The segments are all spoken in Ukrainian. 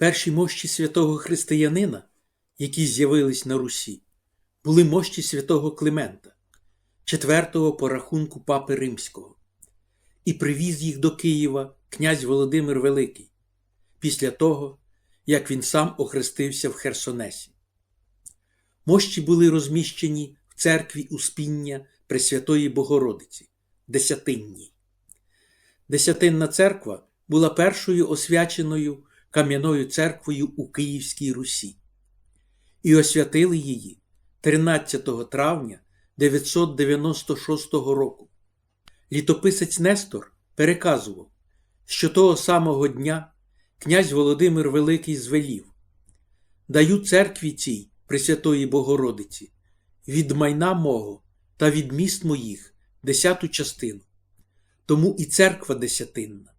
Перші мощі святого християнина, які з'явились на Русі, були мощі святого Климента, четвертого по рахунку папи Римського, і привіз їх до Києва князь Володимир Великий після того, як він сам охрестився в Херсонесі. Мощі були розміщені в церкві Успіння Пресвятої Богородиці, Десятинній. Десятинна церква була першою освяченою кам'яною церквою у Київській Русі, і освятили її 13 травня 996 року. Літописець Нестор переказував, що того самого дня князь Володимир Великий звелів Даю церкві цій Пресвятої Богородиці від майна мого та від міст моїх десяту частину, тому і церква десятинна.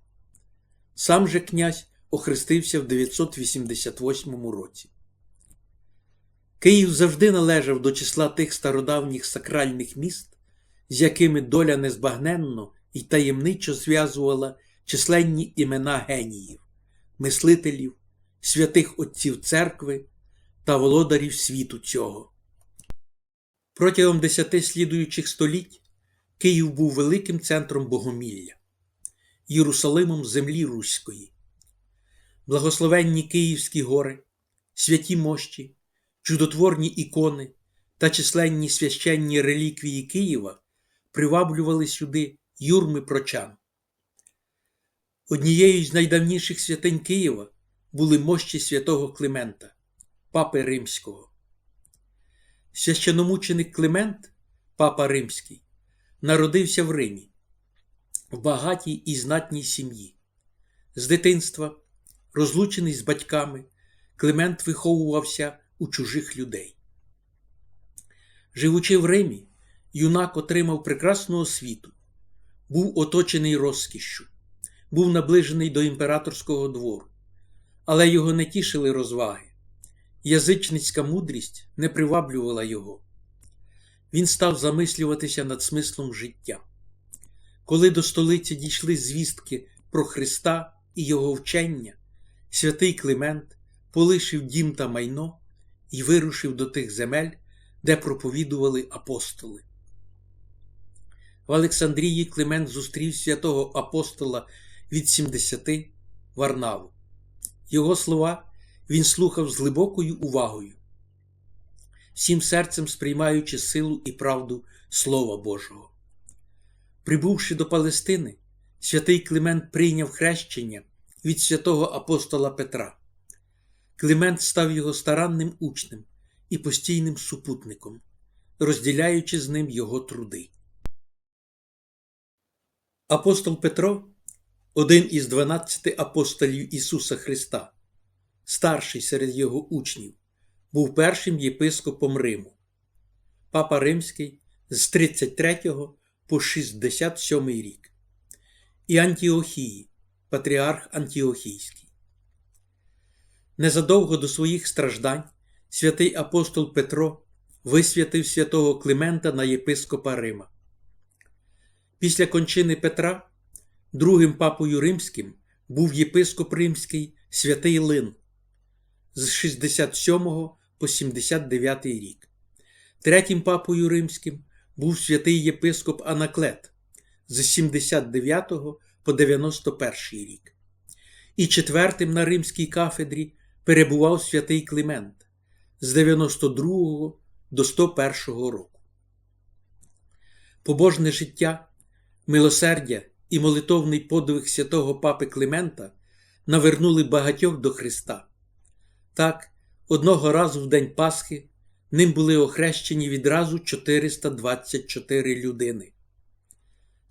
Сам же князь охрестився в 988 році. Київ завжди належав до числа тих стародавніх сакральних міст, з якими доля незбагненно і таємничо зв'язувала численні імена геніїв, мислителів, святих отців церкви та володарів світу цього. Протягом десяти слідуючих століть Київ був великим центром богомілля, Єрусалимом землі Руської. Благословенні Київські гори, святі мощі, чудотворні ікони та численні священні реліквії Києва приваблювали сюди юрми прочан. Однією з найдавніших святинь Києва були мощі святого Климента, папи Римського. Священомученик Климент, папа Римський, народився в Римі, в багатій і знатній сім'ї. З дитинства, розлучений з батьками, Климент виховувався у чужих людей. Живучи в Римі, юнак отримав прекрасну освіту, був оточений розкішшю, був наближений до імператорського двору, але його не тішили розваги. Язичницька мудрість не приваблювала його. Він став замислюватися над смислом життя. Коли до столиці дійшли звістки про Христа і Його вчення, святий Климент полишив дім та майно і вирушив до тих земель, де проповідували апостоли. В Олександрії Климент зустрів святого апостола від 70 Варнаву. Його слова він слухав з глибокою увагою, всім серцем сприймаючи силу і правду Слова Божого. Прибувши до Палестини, святий Климент прийняв хрещення від святого апостола Петра. Климент став його старанним учнем і постійним супутником, розділяючи з ним його труди. Апостол Петро один із дванадцяти апостолів Ісуса Христа, старший серед його учнів, був першим єпископом Риму. Папа Римський з 33 по 67 рік, і Антіохії, патріарх Антіохійський. Незадовго до своїх страждань святий апостол Петро висвятив святого Климента на єпископа Рима. Після кончини Петра другим папою римським був єпископ римський святий Лин з 67 по 79 рік. Третім папою римським був святий єпископ Анаклет з 79 по 91 рік. І четвертим на римській кафедрі перебував святий Климент з 92 до 101 року. Побожне життя, милосердя і молитовний подвиг святого папи Климента навернули багатьох до Христа. Так, одного разу в день Пасхи ним були охрещені відразу 424 людини.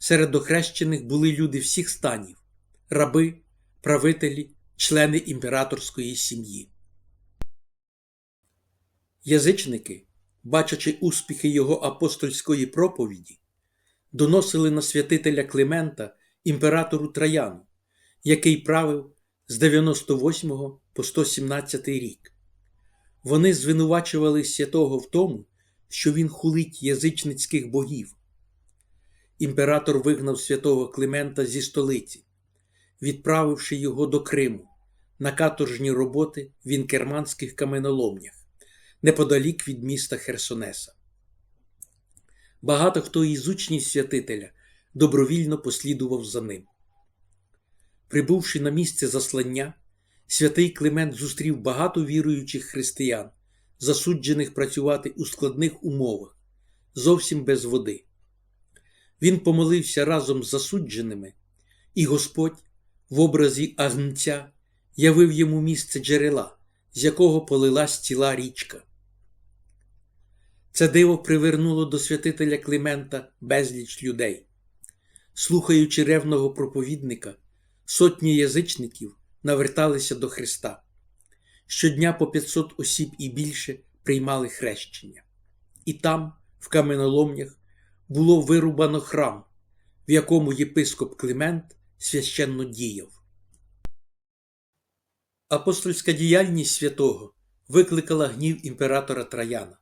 Серед охрещених були люди всіх станів раби, правителі, члени імператорської сім'ї. Язичники, бачачи успіхи його апостольської проповіді, доносили на святителя Климента імператору Траяну, який правив з 98 по 117 рік. Вони звинувачували святого в тому, що він хулить язичницьких богів. Імператор вигнав святого Климента зі столиці, відправивши його до Криму, на каторжні роботи в інкерманських каменоломнях неподалік від міста Херсонеса. Багато хто із учнів святителя добровільно послідував за ним. Прибувши на місце заслання, святий Климент зустрів багато віруючих християн, засуджених працювати у складних умовах, зовсім без води. Він помолився разом з засудженими, і Господь в образі агнця явив йому місце джерела, з якого полилась ціла річка. Це диво привернуло до святителя Климента безліч людей. Слухаючи ревного проповідника, сотні язичників наверталися до Христа. Щодня по 500 осіб і більше приймали хрещення. І там, в каменоломнях, було вирубано храм, в якому єпископ Климент священно діяв. Апостольська діяльність святого викликала гнів імператора Траяна.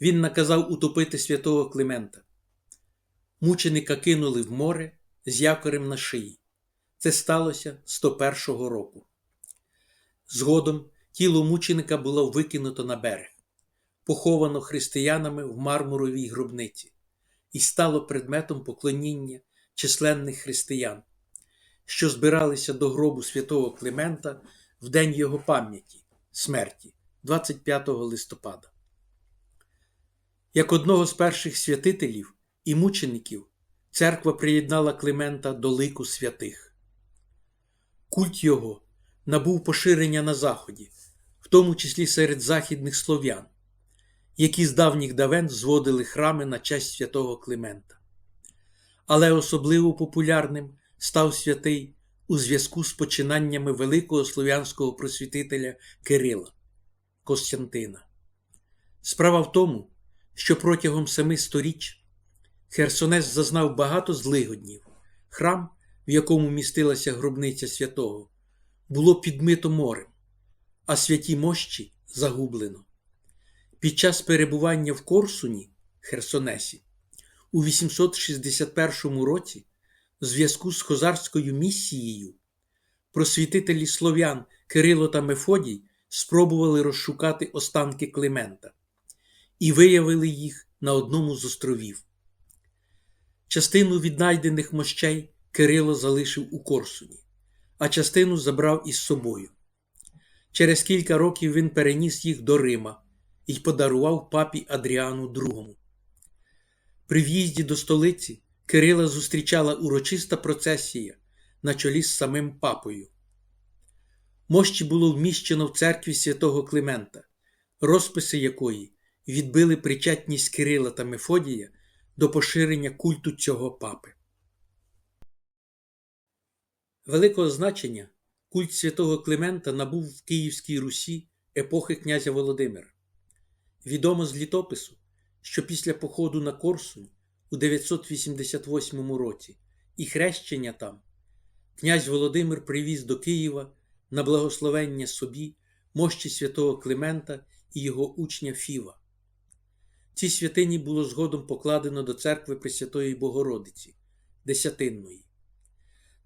Він наказав утопити святого Климента. Мученика кинули в море з якорем на шиї. Це сталося 101 року. Згодом тіло мученика було викинуто на берег, поховано християнами в мармуровій гробниці, і стало предметом поклоніння численних християн, що збиралися до гробу святого Климента в день його пам'яті, смерті, 25 листопада. Як одного з перших святителів і мучеників, церква приєднала Климента до лику святих. Культ його набув поширення на Заході, в тому числі серед західних слов'ян, які з давніх давен зводили храми на честь святого Климента. Але особливо популярним став святий у зв'язку з починаннями великого слов'янського просвітителя Кирила Костянтина. Справа в тому, що протягом семи сторіч Херсонес зазнав багато злигоднів. Храм, в якому містилася гробниця святого, було підмито морем, а святі мощі загублено. Під час перебування в Корсуні, Херсонесі, у 861 році, в зв'язку з хозарською місією, просвітителі слов'ян Кирило та Мефодій спробували розшукати останки Климента і виявили їх на одному з островів. Частину віднайдених мощей Кирило залишив у Корсуні, а частину забрав із собою. Через кілька років він переніс їх до Рима і подарував папі Адріану II. При в'їзді до столиці Кирила зустрічала урочиста процесія на чолі з самим папою. Мощі було вміщено в церкві святого Климента, розписи якої відбили причетність Кирила та Мефодія до поширення культу цього папи. Великого значення культ святого Климента набув в Київській Русі епохи князя Володимира. Відомо з літопису, що після походу на Корсунь у 988 році і хрещення там князь Володимир привіз до Києва на благословення собі мощі святого Климента і його учня Фіва. Ці святині було згодом покладено до церкви Пресвятої Богородиці, Десятинної.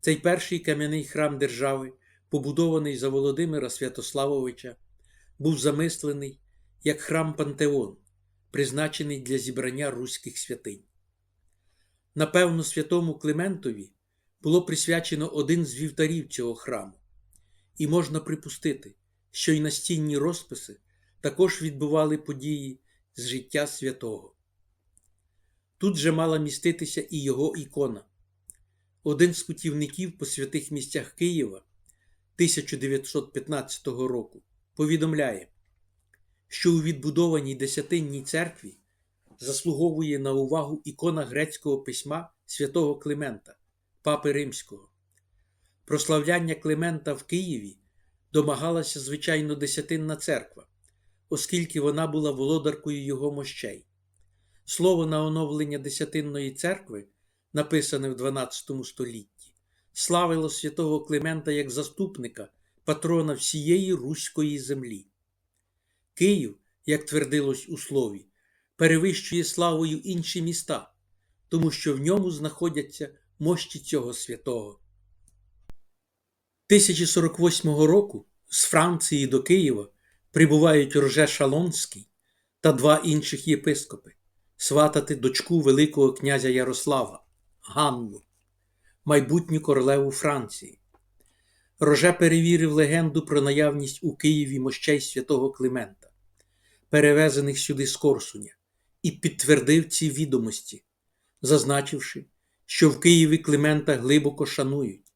Цей перший кам'яний храм держави, побудований за Володимира Святославовича, був замислений як храм Пантеон, призначений для зібрання руських святинь. Напевно, святому Климентові було присвячено один з вівтарів цього храму, і можна припустити, що й настінні розписи також відбували події з життя святого. Тут же мала міститися і його ікона. Один з путівників по святих місцях Києва 1915 року повідомляє, що у відбудованій Десятинній церкві заслуговує на увагу ікона грецького письма святого Климента, Папи Римського. Прославляння Климента в Києві домагалася, звичайно, Десятинна церква, оскільки вона була володаркою його мощей. Слово на оновлення Десятинної церкви, написане в 12 столітті, славило святого Климента як заступника, патрона всієї Руської землі. Київ, як твердилось у слові, перевищує славою інші міста, тому що в ньому знаходяться мощі цього святого. 1048 року з Франції до Києва прибувають Роже Шалонський та два інших єпископи сватати дочку Великого князя Ярослава Ганну, майбутню королеву Франції. Роже перевірив легенду про наявність у Києві мощей святого Климента, перевезених сюди з Корсуня, і підтвердив ці відомості, зазначивши, що в Києві Климента глибоко шанують.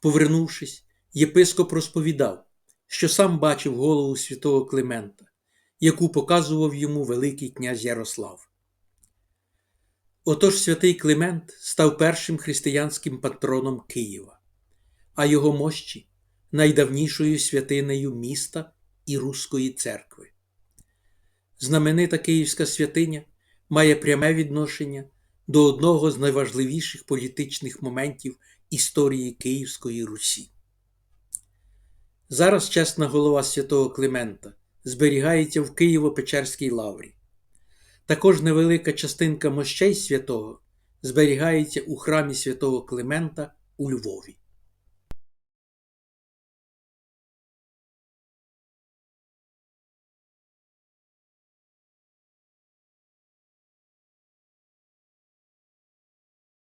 Повернувшись, єпископ розповідав, що сам бачив голову святого Климента, яку показував йому Великий князь Ярослав. Отож святий Климент став першим християнським патроном Києва, а його мощі найдавнішою святинею міста і Руської церкви. Знаменита Київська святиня має пряме відношення до одного з найважливіших політичних моментів історії Київської Русі. Зараз чесна голова святого Климента зберігається в Києво-Печерській лаврі. Також невелика частинка мощей святого зберігається у храмі святого Климента у Львові.